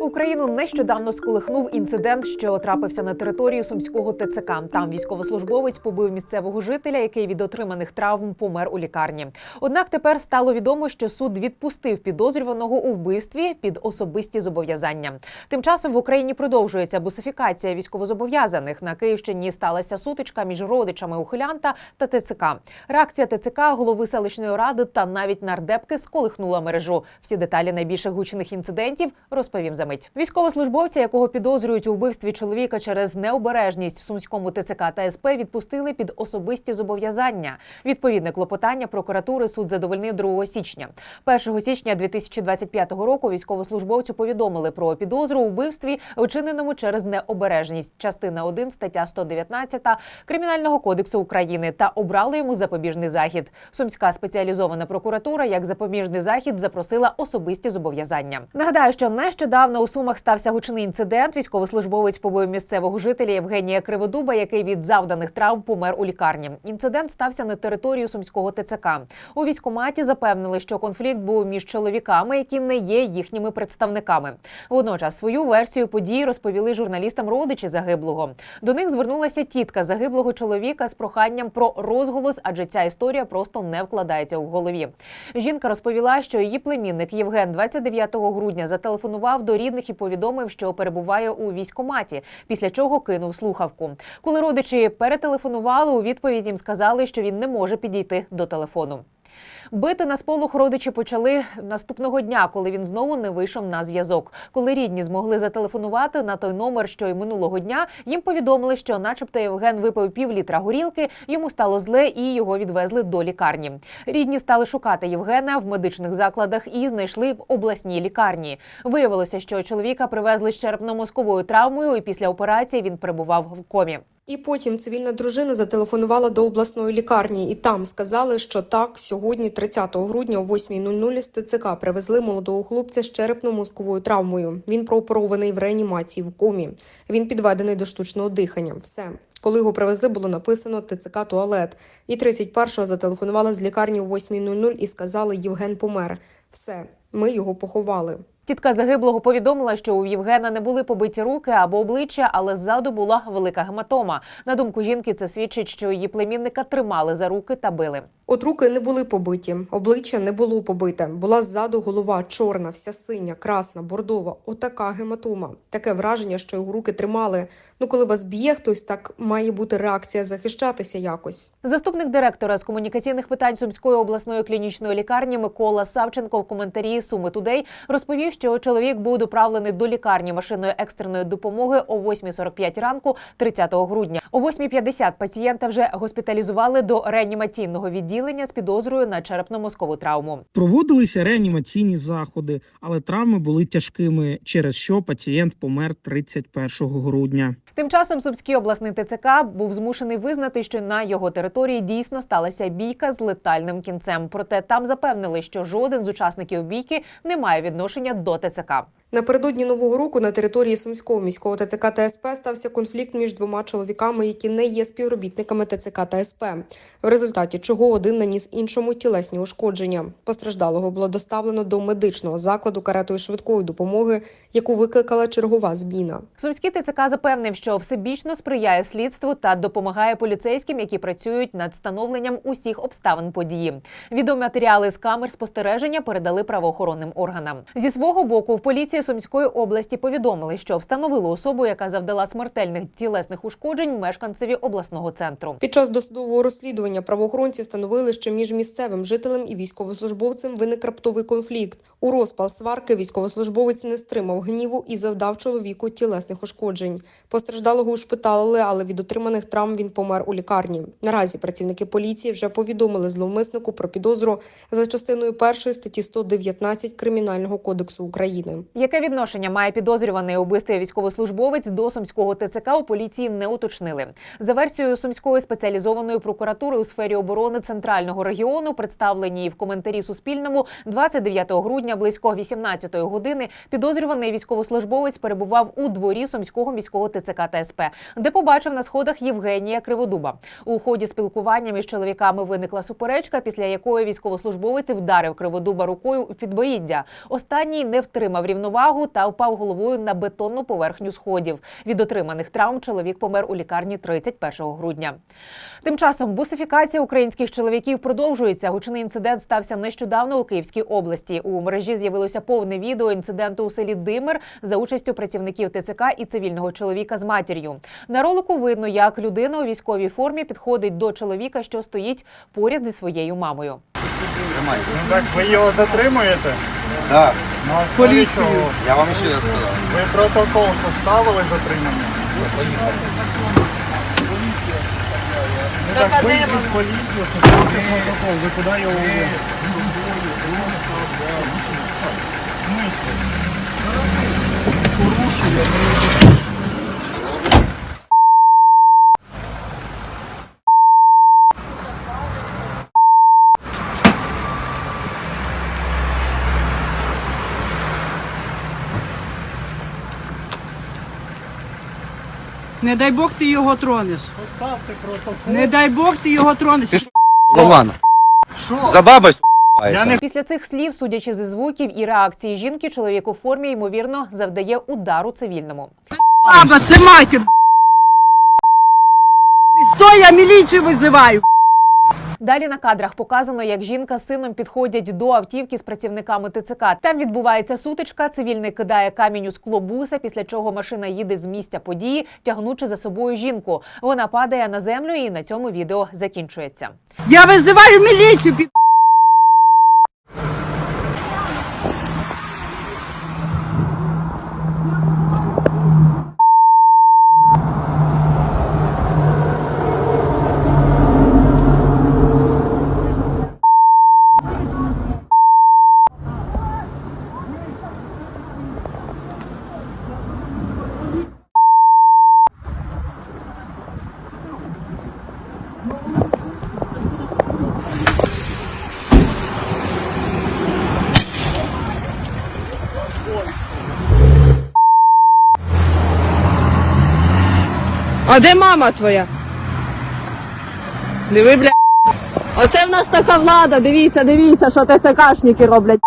Україну нещодавно сколихнув інцидент, що трапився на території сумського ТЦК. Там військовослужбовець побив місцевого жителя, який від отриманих травм помер у лікарні. Однак тепер стало відомо, що суд відпустив підозрюваного у вбивстві під особисті зобов'язання. Тим часом в Україні продовжується бусифікація військовозобов'язаних. На Київщині сталася сутичка між родичами ухилянта та ТЦК. Реакція ТЦК, голови селищної ради та навіть нардепки сколихнула мережу. Всі деталі найбільших гучних інцидентів розповім за мить. Військовослужбовця, якого підозрюють у вбивстві чоловіка через необережність в сумському ТЦК та СП, відпустили під особисті зобов'язання. Відповідне клопотання прокуратури суд задовольнив 2 січня. 1 січня 2025 року військовослужбовцю повідомили про підозру у вбивстві, вчиненому через необережність. Частина 1 стаття 119 Кримінального кодексу України та обрали йому запобіжний захід. Сумська спеціалізована прокуратура як запобіжний захід запросила особисті зобов'язання. Нагадаю, що нещодавно у Сумах стався гучний інцидент. Військовослужбовець побив місцевого жителя Євгенія Криводуба, який від завданих травм помер у лікарні. Інцидент стався на території сумського ТЦК. У військкоматі запевнили, що конфлікт був між чоловіками, які не є їхніми представниками. Водночас свою версію події розповіли журналістам родичі загиблого. До них звернулася тітка загиблого чоловіка з проханням про розголос, адже ця історія просто не вкладається у голові. Жінка розповіла, що її племінник Євген 29 грудня зателефонував до рідних і повідомив, що перебуває у військкоматі, після чого кинув слухавку. Коли родичі перетелефонували, у відповідь їм сказали, що він не може підійти до телефону. Бити на сполох родичі почали наступного дня, коли він знову не вийшов на зв'язок. Коли рідні змогли зателефонувати на той номер, що й минулого дня, їм повідомили, що, начебто, Євген випив пів літра горілки, йому стало зле і його відвезли до лікарні. Рідні стали шукати Євгена в медичних закладах і знайшли в обласній лікарні. Виявилося, що чоловіка привезли з черепно-мозковою травмою, і після операції він перебував в комі. І потім цивільна дружина зателефонувала до обласної лікарні, і там сказали, що так, сьогодні, 30 грудня о 8.00 з ТЦК привезли молодого хлопця з черепно-мозковою травмою. Він прооперований в реанімації в комі. Він підведений до штучного дихання. Все. Коли його привезли, було написано ТЦК туалет. І 31-го зателефонували з лікарні о 8.00 і сказали, Євген помер. Все, ми його поховали. Тітка загиблого повідомила, що у Євгена не були побиті руки або обличчя, але ззаду була велика гематома. На думку жінки, це свідчить, що її племінника тримали за руки та били. От руки не були побиті, обличчя не було побите. Була ззаду голова чорна, вся синя, красна, бордова. Отака гематома. Таке враження, що його руки тримали. Ну, коли вас б'є хтось, так має бути реакція захищатися якось. Заступник директора з комунікаційних питань Сумської обласної клінічної лікарні Микола Савченко в коментарі Суми Тудей розповів, що чоловік був доправлений до лікарні машиною екстреної допомоги о 8.45 ранку 30 грудня. О 8.50 пацієнта вже госпіталізували до реанімаційного відділення з підозрою на черепно-мозкову травму. Проводилися реанімаційні заходи, але травми були тяжкими, через що пацієнт помер 31 грудня. Тим часом Сумський обласний ТЦК був змушений визнати, що на його території дійсно сталася бійка з летальним кінцем. Проте там запевнили, що жоден з учасників бійки не має відношення до ТЦК. Напередодні нового року на території Сумського міського ТЦК та СП стався конфлікт між двома чоловіками, які не є співробітниками ТЦК та СП, в результаті чого один наніс іншому тілесні ушкодження. Постраждалого було доставлено до медичного закладу каретою швидкої допомоги, яку викликала чергова зміна. Сумський ТЦК запевнив, що всебічно сприяє слідству та допомагає поліцейським, які працюють над встановленням усіх обставин події. Відеоматеріали з камер спостереження передали правоохоронним органам. Зі свого боку, в поліції Сумської області повідомили, що встановили особу, яка завдала смертельних тілесних ушкоджень мешканцеві обласного центру. Під час досудового розслідування правоохоронці встановили, що між місцевим жителем і військовослужбовцем виник раптовий конфлікт. У розпал сварки військовослужбовець не стримав гніву і завдав чоловіку тілесних ушкоджень. Постраждалого ушпиталили, але від отриманих травм він помер у лікарні. Наразі працівники поліції вже повідомили зловмиснику про підозру за частиною першої статті 119 Кримінального кодексу України. Яке відношення має підозрюваний у вбивстві військовослужбовець до сумського ТЦК у поліції не уточнили. За версією сумської спеціалізованої прокуратури у сфері оборони центрального регіону, представленій в коментарі Суспільному, 29 грудня близько 18 години підозрюваний військовослужбовець перебував у дворі сумського міського ТЦК та СП, де побачив на сходах Євгенія Криводуба. У ході спілкування між чоловіками виникла суперечка, після якої військовослужбовець вдарив Криводуба рукою у підборіддя. Останній не втримав рівноваги рівновагу та впав головою на бетонну поверхню сходів. Від отриманих травм чоловік помер у лікарні 31 грудня. Тим часом бусифікація українських чоловіків продовжується. Гучний інцидент стався нещодавно у Київській області. У мережі з'явилося повне відео інциденту у селі Димир за участю працівників ТЦК і цивільного чоловіка з матір'ю. На ролику видно, як людина у військовій формі підходить до чоловіка, що стоїть поряд зі своєю мамою. Ну ви його затримуєте? Так, На основі чого? я вам ще раз сказав. Ви протокол составили затримання? Ну так вийдіть поліцію, составте протокол. Ви куди його вивели? Не дай Бог ти його тронеш. Поставте протокол. Не дай Бог ти його тронеш. Ти ж Роман, Що? за баба Я не Після цих слів, судячи зі звуків і реакції жінки, чоловік у формі ймовірно завдає удару цивільному. Баба, це матір. Стой, я міліцію визиваю. Далі на кадрах показано, як жінка з сином підходять до автівки з працівниками ТЦК. Там відбувається сутичка. Цивільний кидає камінь у скло буса, після чого машина їде з місця події, тягнучи за собою жінку. Вона падає на землю, і на цьому відео закінчується. Я визиваю міліцію. А де мама твоя? Диви, бля. Оце в нас така влада, дивіться, дивіться, що ТСКшники роблять.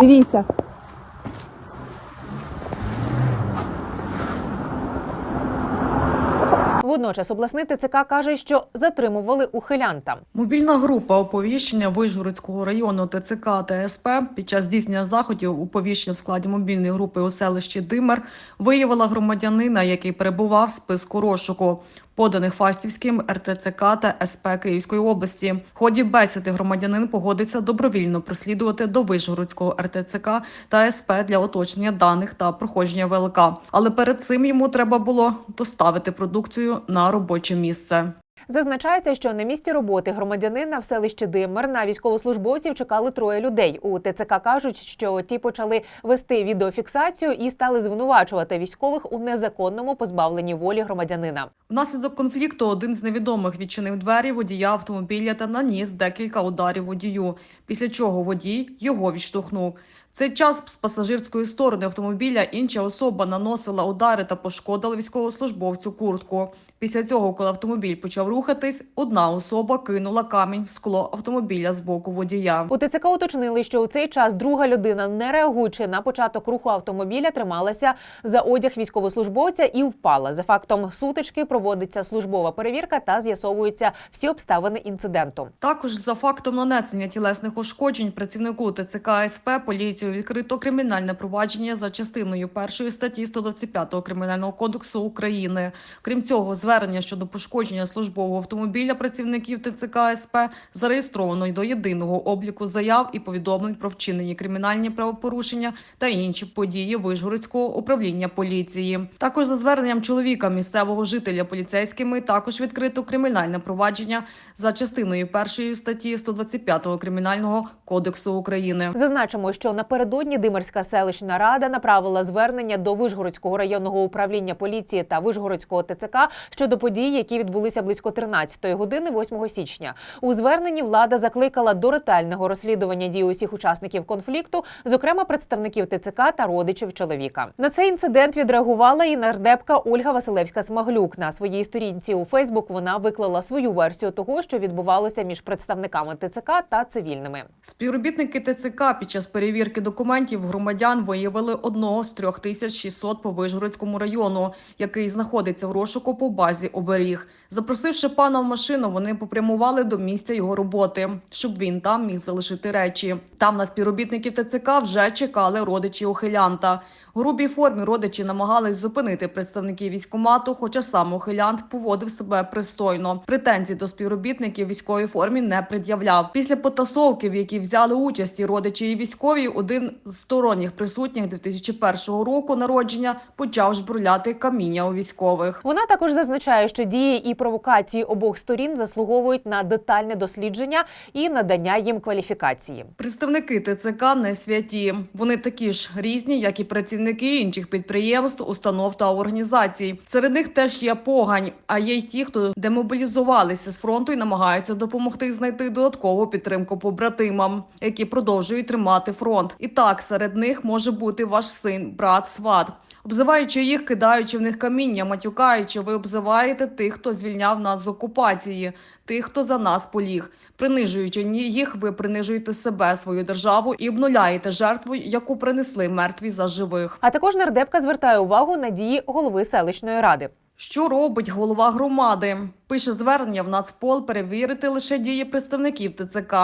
Дивіться. Водночас обласний ТЦК каже, що затримували ухилянта. Мобільна група оповіщення Вишгородського району ТЦК та СП під час здійснення заходів уповіщення в складі мобільної групи у селищі Димер виявила громадянина, який перебував в списку розшуку, поданих Фастівським РТЦК та СП Київської області. В ході бесіди громадянин погодиться добровільно прослідувати до Вишгородського РТЦК та СП для оточення даних та проходження ВЛК. Але перед цим йому треба було доставити продукцію на робоче місце. Зазначається, що на місці роботи громадянина в селищі Димер на військовослужбовців чекали троє людей. У ТЦК кажуть, що ті почали вести відеофіксацію і стали звинувачувати військових у незаконному позбавленні волі громадянина. Внаслідок конфлікту один з невідомих відчинив двері водія автомобіля та наніс декілька ударів водію, після чого водій його відштовхнув. Цей час з пасажирської сторони автомобіля інша особа наносила удари та пошкодила військовослужбовцю куртку. Після цього, коли автомобіль почав рухатись, одна особа кинула камінь в скло автомобіля з боку водія. У ТЦК уточнили, що у цей час друга людина, не реагуючи на початок руху автомобіля, трималася за одяг військовослужбовця і впала. За фактом сутички проводиться службова перевірка та з'ясовуються всі обставини інциденту. Також за фактом нанесення тілесних ушкоджень працівнику ТЦК СП поліцію відкрито кримінальне провадження за частиною першої статті 125 Кримінального кодексу України. Крім цього, звернення щодо пошкодження службового автомобіля працівників ТЦК СП зареєстровано й до єдиного обліку заяв і повідомлень про вчинені кримінальні правопорушення та інші події Вишгородського управління поліції. Також за зверненням чоловіка місцевого жителя поліцейськими також відкрито кримінальне провадження за частиною першої статті 125 Кримінального кодексу України. Зазначимо, що напередодні Димирська селищна рада направила звернення до Вишгородського районного управління поліції та Вишгородського ТЦК щодо подій, які відбулися близько 13-ї години 8 січня. У зверненні влада закликала до ретельного розслідування дій усіх учасників конфлікту, зокрема представників ТЦК та родичів чоловіка. На цей інцидент відреагувала і нардепка Ольга Василевська Смаглюк. На своїй сторінці у Фейсбук вона виклала свою версію того, що відбувалося між представниками ТЦК та цивільними. Співробітники ТЦК під час перевірки документів громадян виявили одного з 3600 по Вижгородському району, який знаходиться в розшуку по базі оберіг. Запросивши пана в машину, вони попрямували до місця його роботи, щоб він там міг залишити речі. Там на співробітників ТЦК вже чекали родичі ухилянта. В грубій формі родичі намагались зупинити представників військкомату, хоча сам ухилянт поводив себе пристойно. Претензій до співробітників військовій формі не пред'являв. Після потасовки, в якій взяли участь і родичі і військові, один з сторонніх присутніх 2001 року народження почав жбурляти каміння у військових. Вона також зазначає, що дії і провокації обох сторін заслуговують на детальне дослідження і надання їм кваліфікації. Представники ТЦК не святі. Вони такі ж різні, як і працівники інших підприємств, установ та організацій. Серед них теж є погань, а є й ті, хто демобілізувалися з фронту і намагаються допомогти знайти додаткову підтримку побратимам, які продовжують тримати фронт. І так, серед них може бути ваш син, брат, сват. Обзиваючи їх, кидаючи в них каміння, матюкаючи, ви обзиваєте тих, хто звільняв нас з окупації, тих, хто за нас поліг. Принижуючи їх, ви принижуєте себе, свою державу і обнуляєте жертву, яку принесли мертві за живих. А також нардепка звертає увагу на дії голови селищної ради. Що робить голова громади? Пише звернення в Нацпол перевірити лише дії представників ТЦК.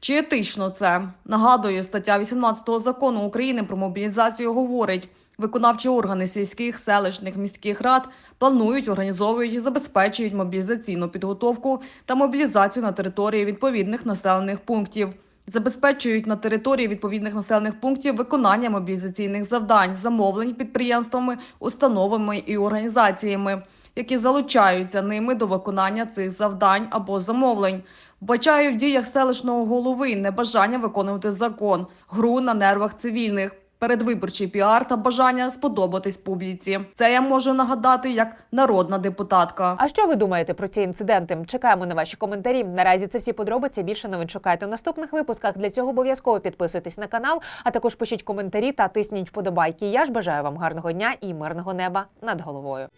Чи етично це? Нагадую, стаття 18 закону України про мобілізацію говорить. Виконавчі органи сільських, селищних, міських рад планують, організовують і забезпечують мобілізаційну підготовку та мобілізацію на території відповідних населених пунктів. Забезпечують на території відповідних населених пунктів виконання мобілізаційних завдань, замовлень підприємствами, установами і організаціями, які залучаються ними до виконання цих завдань або замовлень. Вбачаю в діях селищного голови небажання виконувати закон, гру на нервах цивільних. Передвиборчий піар та бажання сподобатись публіці. Це я можу нагадати як народна депутатка. А що ви думаєте про ці інциденти? Чекаємо на ваші коментарі. Наразі це всі подробиці. Більше новин шукайте в наступних випусках. Для цього обов'язково підписуйтесь на канал, а також пишіть коментарі та тисніть вподобайки. Я ж бажаю вам гарного дня і мирного неба над головою.